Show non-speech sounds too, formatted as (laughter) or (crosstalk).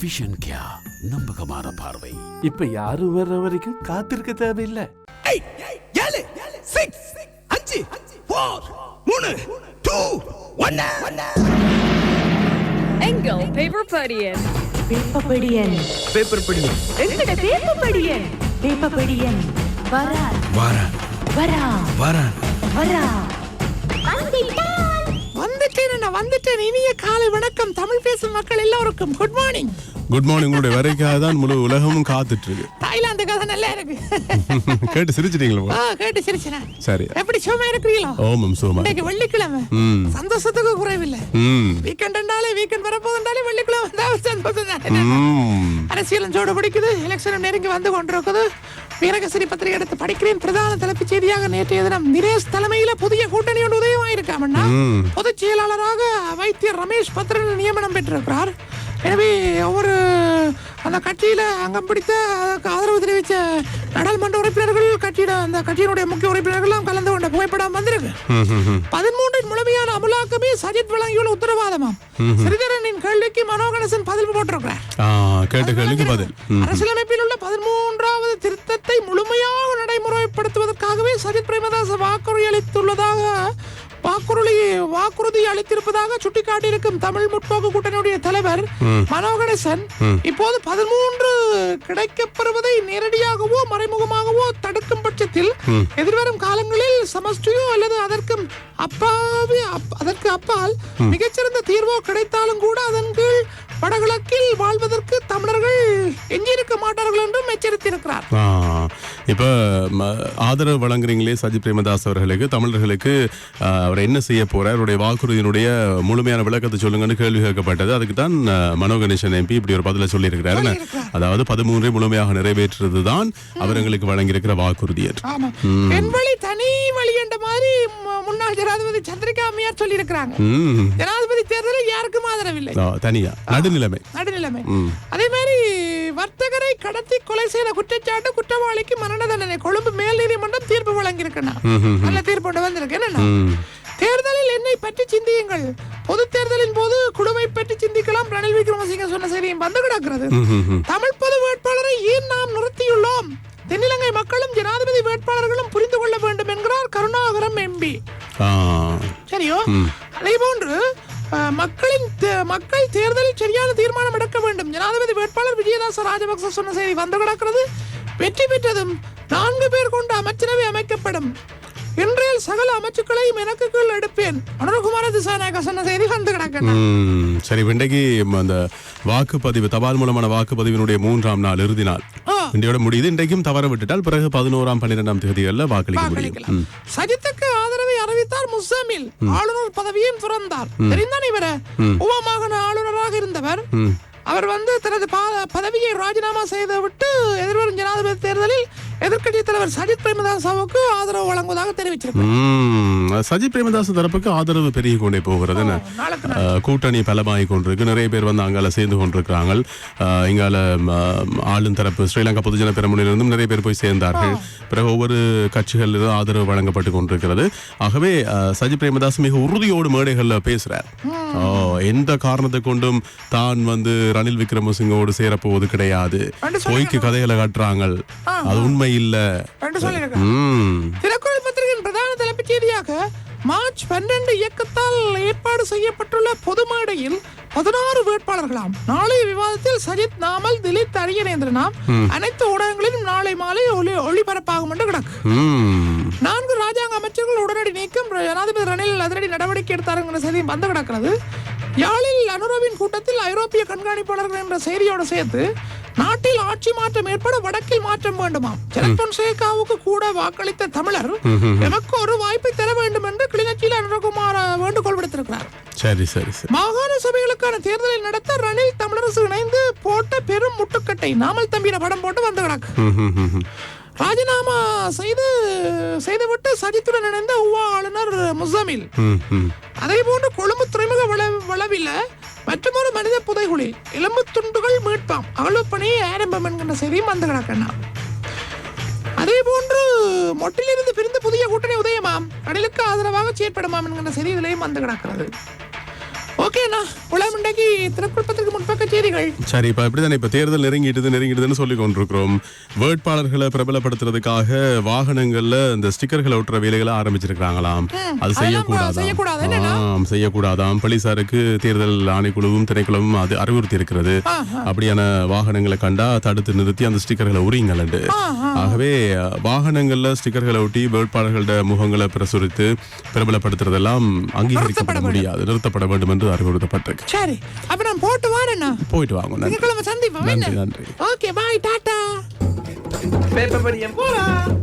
Vision கியா நம்பகமான பார்வை. இப்ப யாரும் வர்ற வரைக்கும் காத்திருக்க தேவையில்லை. ஏழு சிக்ஸ் அஞ்சு ஃபோர் மூணு டூ ஒன்னு எங்கள் பேப்பர் படியன் வேப்பப்படியன் பேப்பர் படிங்க எங்கட வேப்பப்படியன் வேப்பப்படியன் வரா. வாரேன் வரா. வாரேன் வரா. வந்துட்டேன் நான் வந்துட்டேன். இனிய காலை வணக்கம். தமிழ் பேசும் மக்கள் எல்லோருக்கும் குட் மார்னிங் குட் மார்னிங் உங்களுடைய வரைக்காக தான் முழு உலகமும் காத்துட்டு இருக்கு தாய்லாந்து கதை நல்லா இருக்கு. (laughs) கேட்டு சிரிச்சிட்டீங்களா கேட்டு சிரிச்சனா? சரி. எப்படி சும்மா இருக்கிறீங்களோ? ஓமம் சோமா. இன்னைக்கு வெள்ளிக்கிழமை. சந்தோஷத்துக்கு குறைவில்லை. ம். வீக்கெண்டாலே வீக்கெண்ட் வரப்போதுண்டாலே வெள்ளிக்கிழமை தான் சந்தோஷம் தான் அரசியலும் சூடு பிடிக்குது. எலெக்ஷனும் நெருங்கி வந்து கொண்டிருக்குது. வீரகசிரி பத்திரிகை எடுத்து படிக்கிறேன். பிரதான தலைப்புச் செய்தியாக நேற்றைய தினம் தினேஷ் தலைமையில புதிய ம். பொதுச் செயலாளராக வைத்தியர் ரமேஷ் பத்ரன் நியமனம் பெற்றிருக்கிறார். எனவே ஒவ்வொரு அந்த கட்சியில அங்கம் பிடித்த ஆதரவு தெரிவித்த நாடாளுமன்ற உறுப்பினர்கள் கட்சியிட அந்த கட்சியினுடைய முக்கிய உறுப்பினர்கள்லாம் கலந்து கொண்ட புகைப்படம் வந்திருக்கு. பதிமூன்றின் முழுமையான அமலாக்கமே சஜித் வழங்கியுள்ள உத்தரவாதமாம். ஸ்ரீதரனின் கேள்விக்கு மனோகணேசன் பதில் போட்டிருக்கிறார். அரசியலமைப்பில் உள்ள பதிமூன்றாவது திருத்தத்தை முழுமையாக நடைமுறைப்படுத்துவதற்காகவே சஜித் பிரேமதாஸ் வாக்குறுதி அளித்துள்ளதாக வாக்குறுதி வாக்குறுதி அளித்திருப்பதாக சுட்டிக்காட்டியிருக்கும் தமிழ் முற்போக்கு கூட்டணியுடைய தலைவர் மனோகணேசன் இப்போது பதிமூன்று கிடைக்கப்பெறுவதை நேரடியாகவோ மறைமுகமாகவோ தடுக்கும் பட்சத்தில் எதிர்வரும் காலங்களில் சமஷ்டியோ அல்லது அதற்கும் அப்பாவி அப்- அதற்கு அப்பால் மிகச்சிறந்த தீர்வோ கிடைத்தாலும் கூட அதன் கீழ் வடகிழக்கில் வாழ்வதற்கு தமிழர்கள் எஞ்சியிருக்க மாட்டார்கள் என்றும் எச்சரித்திருக்கிறார். இப்ப ஆதரவு வழங்குறீங்களே சஜி பிரேமதாஸ் அவர்களுக்கு தமிழர்களுக்கு அவர் என்ன செய்ய போறார் அவருடைய வாக்குறுதியினுடைய முழுமையான விளக்கத்தை சொல்லுங்கன்னு கேள்வி கேட்கப்பட்டது. அதுக்கு தான் மனோ கணேசன் எம்பி இப்படி ஒரு பதில சொல்லியிருக்கிறாரு அதாவது பதிமூன்றை முழுமையாக நிறைவேற்றுறது தான் அவர் எங்களுக்கு வழங்கியிருக்கிற வாக்குறுதி தனி வழி என்ற மாதிரி முன்னாள் ஜனாதிபதி சந்திரிகா அம்மையார் சொல்லி இருக்கிறாங்க ம். ஜனாதிபதி தேர்தலில் யாருக்கும் ஆதரவில்லை. தனியா. நடுநிலைமை. நடுநிலைமை. அதே மாதிரி வர்த்தகரை கடத்தி கொலை செய்த குற்றச்சாட்டு குற்றவாளிக்கு மரண தண்டனை கொழும்பு மேல் நீதிமன்றம் தீர்ப்பு வழங்கியிருக்கேன் நல்ல தீர்ப்பு வந்திருக்கு. என்னன்னா தேர்தலில் என்னை பற்றி சிந்தியுங்கள். பொது தேர்தலின் போது குழுவை பற்றி சிந்திக்கலாம். ரணில் விக்ரமசிங்க சொன்ன செய்தியும் வந்து கிடக்கிறது. அதே போன்று மக்களின் மக்கள் தேர்தலில் சரியான தீர்மானம் எடுக்க வேண்டும். ஜனாதிபதி வேட்பாளர் விஜயதாச ராஜபக்ச சொன்ன செய்தி வந்து கிடக்கிறது. வெற்றி பெற்றதும் நான்கு பேர் கொண்ட அமைச்சரவை அமைக்கப்படும். இன்றைய சகல அமைச்சுக்களையும் எனக்கு கீழ் எடுப்பேன். அனுரகுமார திசாநாயக சொன்ன செய்தி வந்து கிடக்கணும் ம், சரி இன்றைக்கு அந்த வாக்குப்பதிவு தபால் மூலமான வாக்குப்பதிவினுடைய மூன்றாம் நாள் இறுதி நாள். இன்றையோட முடியுது. இன்றைக்கும் தவற விட்டுட்டால் பிறகு பதினோராம் பன்னிரெண்டாம் தேதிகளில் வாக்களிக்க முடியும். அறிவித்தார் முசாமில் ஆளுநர் பதவியும் துறந்தார். தெரிந்தான் இவர? உவா மாகாண ஆளுநராக இருந்தவர். அவர் வந்து தனது பதவியை ராஜினாமா செய்துவிட்டு எதிர்வரும் ஜனாதிபதி தேர்தலில் எதிர்க்கட்சி தலைவர் சஜித் பிரேமதாசாவுக்கு ஆதரவு வழங்குவதாக தெரிவிச்சிருக்கிறார் சஜித் பிரேமதாஸ் தரப்புக்கு ஆதரவு பெருகி கொண்டே போகிறது கூட்டணி பலமாகி கொண்டிருக்கு. நிறைய பேர் வந்து அங்கால சேர்ந்து கொண்டிருக்கிறாங்க இங்கால ஆளும் தரப்பு ஸ்ரீலங்கா பொதுஜன பெரமுனையிலிருந்தும் நிறைய பேர் போய் சேர்ந்தார்கள். பிறகு ஒவ்வொரு கட்சிகளிலும் ஆதரவு வழங்கப்பட்டு கொண்டிருக்கிறது. ஆகவே சஜித் பிரேமதாஸ் மிக உறுதியோடு மேடைகளில் பேசுறார். ஓ, எந்த காரணத்தை கொண்டும் தான் வந்து ரணில் விக்ரமசிங்கோடு சேரப்போவது கிடையாது. பொய்க்கு கதைகளை காட்டுறாங்க அது உண்மை இல்ல. என்று திருக்குறள் பத்திரிகையின் பிரதான தலைப்புச் செய்தியாக மார்ச் பன்னெண்டு இயக்கத்தால் ஏற்பாடு செய்யப்பட்டுள்ள பொது மேடையில் பதினாறு வேட்பாளர்களாம். நாளைய விவாதத்தில் சஜித் நாமல் திலீப் அரியநேந்திரனாம் அனைத்து ஊடகங்களிலும் நாளை மாலை ஒளி ஒளிபரப்பாகும் என்று கிடக்கு. நான்கு ராஜாங்க அமைச்சர்கள் உடனடி நீக்கம் ஜனாதிபதி ரணில் அதிரடி நடவடிக்கை எடுத்தாருங்கிற செய்தி வந்து கிடக்கிறது. யாழில் அனுரவின் கூட்டத்தில் ஐரோப்பிய கண்காணிப்பாளர்கள் என்ற செய்தியோடு சேர்த்து ஆட்சி மாற்றம் ஏற்பட வடக்கில் மாற்றம் வேண்டுமாம். ஜெலப்பொன்சேகாவுக்கு கூட வாக்களித்த தமிழர் எமக்கு ஒரு வாய்ப்பை தர வேண்டும் என்று கிளிநொச்சியில் அனுரகுமார் வேண்டுகோள் விடுத்திருக்கிறார். சரி சரி மாகாண சபைகளுக்கான தேர்தலை நடத்த ரணில் தமிழரசு இணைந்து போட்ட பெரும் முட்டுக்கட்டை நாமல் தம்பியில படம் போட்டு வந்து கிடக்கு. ராஜினாமா செய்து செய்துவிட்டு சஜித்துடன் இணைந்த உவா ஆளுநர் முசமில். அதே போன்று கொழும்பு துறைமுக வள வளவில மற்றொரு மனித புதைகுழி எலும்பு துண்டுகள் மீட்பாம் அகழ்வுப்பணி ஆரம்பம் என்கின்ற செய்தியும் வந்து கிடக்கண்ணா அதே போன்று மொட்டிலிருந்து பிரிந்த புதிய கூட்டணி உதயமாம் கடலுக்கு ஆதரவாக செயற்படுமாம் என்கின்ற செய்தி இதிலையும் வந்து கிடக்கிறது. ஓகேண்ணா உலகம் இன்றைக்கு முன்பக்க செய்திகள் சரி இப்ப இப்படிதானே இப்ப தேர்தல் நெருங்கிட்டுது நெருங்கிட்டுதுன்னு சொல்லி கொண்டிருக்கிறோம் வேட்பாளர்களை பிரபலப்படுத்துறதுக்காக வாகனங்கள்ல இந்த ஸ்டிக்கர்களை ஒட்டுற வேலைகளை ஆரம்பிச்சிருக்காங்களாம் அது செய்யக்கூடாது, செய்யக்கூடாதாம் செய்யக்கூடாதாம். போலீசாருக்கு தேர்தல் ஆணைக்குழுவும் திணைக்குழுவும் அது அறிவுறுத்தி இருக்கிறது அப்படியான வாகனங்களை கண்டா தடுத்து நிறுத்தி அந்த ஸ்டிக்கர்களை உரியுங்கள் ஆகவே வாகனங்கள்ல ஸ்டிக்கர்களை ஒட்டி வேட்பாளர்களோட முகங்களை பிரசுரித்து பிரபலப்படுத்துறதெல்லாம் அங்கீகரிக்கப்பட முடியாது. நிறுத்தப்பட வேண்டும் என்று அறிவுறுத்தப்பட்டிருக்கு. சரி அப்ப நான் போட்டு வாரேண்ணா. போயிட்டு வாங்க. நன்றி. சந்திப்போம் நன்றி என்ன? நன்றி. Okay bye tata. பேப்பர் படியம். போலாம்